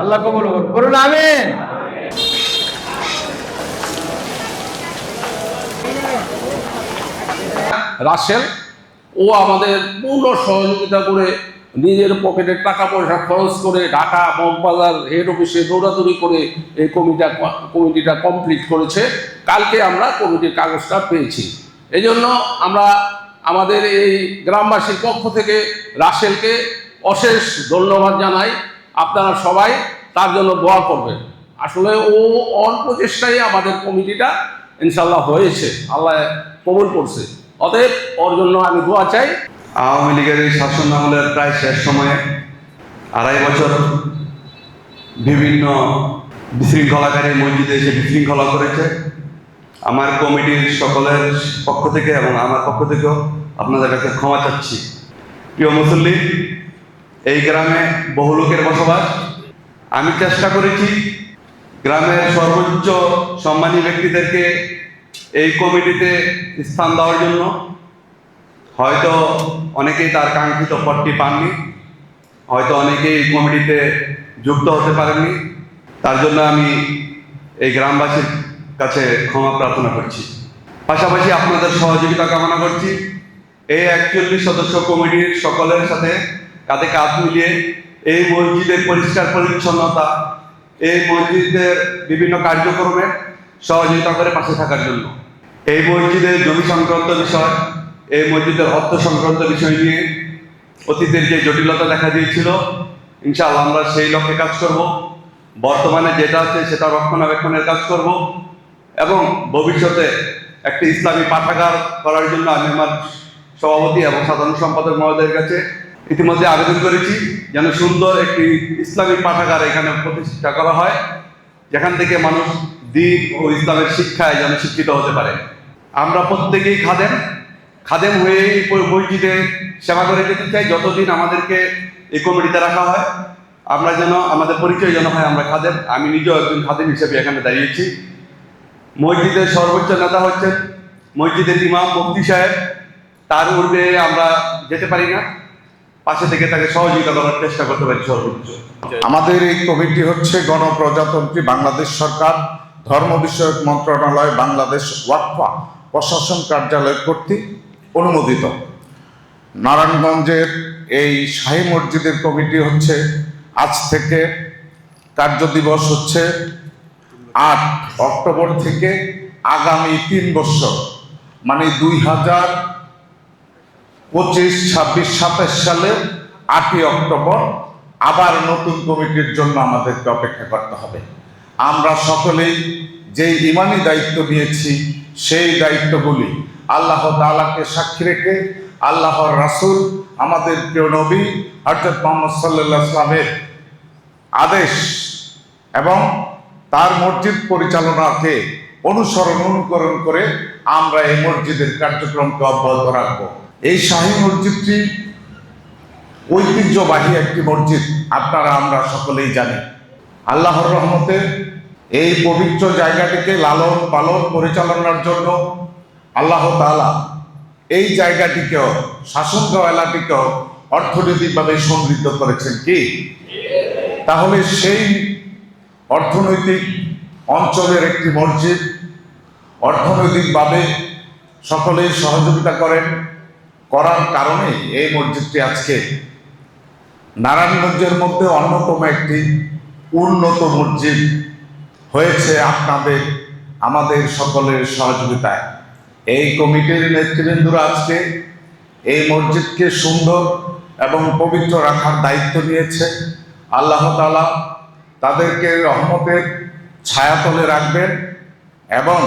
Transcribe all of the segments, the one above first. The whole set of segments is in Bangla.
আল্লাহ কবুল করুন রাসেল, ও আমাদের পূর্ণ সহযোগিতা করে নিজের পকেটের টাকা পয়সা খরচ করে ঢাকা মগবাজার হেড অফিসে দৌড়াদৌড়ি করে এই কমিটা কমিটিটা কমপ্লিট করেছে। কালকে আমরা কমিটির কাগজটা পেয়েছি। এই জন্য আমরা আমাদের এই গ্রামবাসীর পক্ষ থেকে রাসেলকে অশেষ ধন্যবাদ জানাই। আপনারা সবাই তার জন্য দোয়া করবেন। আসলে ও অন প্রচেষ্টায় আমাদের কমিটিটা ইনশাল্লাহ হয়েছে। আল্লাহ কবুল করছে। অতএব ওর জন্য আমি দোয়া চাই। আওয়ামী লীগের এই শাসন আমলের প্রায় শেষ সময়ে আড়াই বছর বিভিন্ন বিশৃঙ্খলাকারী মসজিদে এসে বিশৃঙ্খলা করেছে। আমার কমিটির সকলের পক্ষ থেকে এবং আমার পক্ষ থেকেও আপনাদের কাছে ক্ষমা চাচ্ছি। প্রিয় মুসল্লি, এই গ্রামে বহু লোকের বসবাস। আমি চেষ্টা করেছি গ্রামের সর্বোচ্চ সম্মানী ব্যক্তিদেরকে এই কমিটিতে স্থান দেওয়ার জন্য। হয়তো অনেকেই তার কাঙ্ক্ষিত পদটি পাননি। হয়তো অনেকেই এই কমিটিতে যুক্ত হতে পারেননি। তার জন্য আমি এই গ্রামবাসীর কাছে ক্ষমা প্রার্থনা করছি। পাশাপাশি আপনাদের সহযোগিতা কামনা করছি। এই একচল্লিশ সদস্য কমিটির সকলের সাথে কাঁধে কাঁধ মিলিয়ে এই মসজিদের পরিষ্কার পরিচ্ছন্নতা, এই মসজিদের বিভিন্ন কার্যক্রমে সহযোগিতা করে পাশে থাকার জন্য। এই মসজিদের জমি সংক্রান্ত বিষয়, এই মসজিদের অর্থ সংক্রান্ত বিষয় নিয়ে অতীতের যে জটিলতা দেখা দিয়েছিল, ইনশাআল্লাহ আমরা সেই লক্ষ্যে কাজ করব। বর্তমানে যেটা আছে সেটা রক্ষণাবেক্ষণের কাজ করব। এবং ভবিষ্যতে একটি ইসলামী পাঠাগার করার জন্য আমি আমার সভাপতি এবং সাধারণ সম্পাদক মহোদয়ের কাছে ইতিমধ্যে আবেদন করেছি যেন সুন্দর একটি ইসলামী পাঠাগার এখানে প্রতিষ্ঠা করা হয়, যেখান থেকে মানুষ দিন ও ইসলামের শিক্ষায় যেন শিক্ষিত হতে পারে। আমরা প্রত্যেকেই খাদেম। খাদেম হয়ে মসজিদে সেবা করে যেতে চাই, যতদিন আমাদেরকে এই কমিটিতে রাখা হয়। আমরা যেন, আমাদের পরিচয় যেন হয় আমরা খাদেম। আমি নিজেও একজন খাদেম হিসেবে এখানে দাঁড়িয়েছি। মসজিদের সর্বোচ্চ নেতা হচ্ছেন মসজিদের ইমাম মুফতি সাহেব। তার ঊর্ধ্বে আমরা যেতে পারি না। পাশে থেকে তাকে সহযোগিতা করার চেষ্টা করতে পারি সর্বোচ্চ। আমাদের এই কমিটি হচ্ছে গণপ্রজাতন্ত্রী বাংলাদেশ সরকার, ধর্ম বিষয়ক মন্ত্রণালয় বাংলাদেশ ওয়াকফা প্রশাসন কার্যালয় কর্তৃক অনুমোদিত। নারায়ণগঞ্জের এই শাহী মসজিদের কমিটি হচ্ছে আজ থেকে কার্য দিবস হচ্ছে আট অক্টোবর থেকে আগামী তিন বছর মানে দুই হাজার পঁচিশ, ছাব্বিশ, সাতাশ সালে আটই অক্টোবর আবার নতুন কমিটির জন্য আমাদেরকে অপেক্ষা করতে হবে। আমরা সকলেই যে ইমানি দায়িত্ব নিয়েছি, সেই দায়িত্বগুলি আল্লাহ তাআলাকে সাক্ষী রেখে আল্লাহর রাসূল, আমাদের প্রিয় নবী অর্থাৎ মোহাম্মদ সাল্লাহ আদেশ এবং তার মসজিদ পরিচালনাকে অনুসরণ, অনুকরণ করে আমরা এই মসজিদের কার্যক্রমকে অব্যাহত রাখব। এই শাহী মসজিদটি ঐতিহ্যবাহী একটি মসজিদ, আপনারা, আমরা সকলেই জানি। আল্লাহর রহমতে এই পবিত্র জায়গাটিকে লালন পালন পরিচালনার জন্য আল্লাহ তাআলা এই জায়গাটিকেও, শাসনগাঁও এলাকাটিকেও অর্থনৈতিকভাবে সমৃদ্ধ করেছেন কি? তাহলে সেই অর্থনৈতিক অঞ্চলের একটি মসজিদ। অর্থনৈতিকভাবে সকলেই সহযোগিতা করেন। করার কারণে এই মসজিদটি আজকে নারায়ণগঞ্জের মধ্যে অন্যতম একটি উন্নত মসজিদ হয়েছে আপনাদের, আমাদের সকলের সহযোগিতায়। এই কমিটির নেতৃবৃন্দরা আজকে এই মসজিদকে সুন্দর এবং পবিত্র রাখার দায়িত্ব নিয়েছে। আল্লাহ তাআলা তাদেরকে রহমতের ছায়াতলে রাখবেন এবং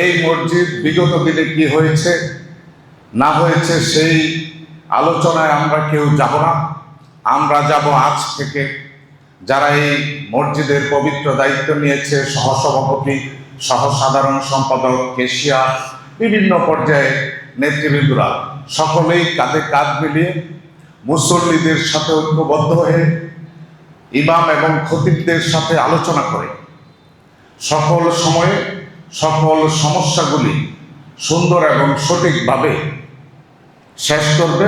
এই মসজিদ বিগত দিনে কি হয়েছে, না হয়েছে সেই আলোচনায় আমরা কেউ যাব না। আমরা যাব আজ থেকে। যারা এই মসজিদের পবিত্র দায়িত্ব নিয়েছে, সহসভাপতি সহ সাধারণ সম্পাদক, কেশিয়া, বিভিন্ন পর্যায়ে নেতৃবৃন্দরা, সকলেই কাঁধে কাঁধ মিলিয়ে মুসল্লিদের সাথে ঐক্যবদ্ধ হয়ে ইমাম এবং খতিবদের সাথে আলোচনা করে। সকল সময়ে সকল সমস্যাগুলি সুন্দর এবং সঠিকভাবে শেষ করবে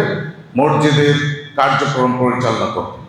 মসজিদের কার্যক্রম পরিচালনা করবে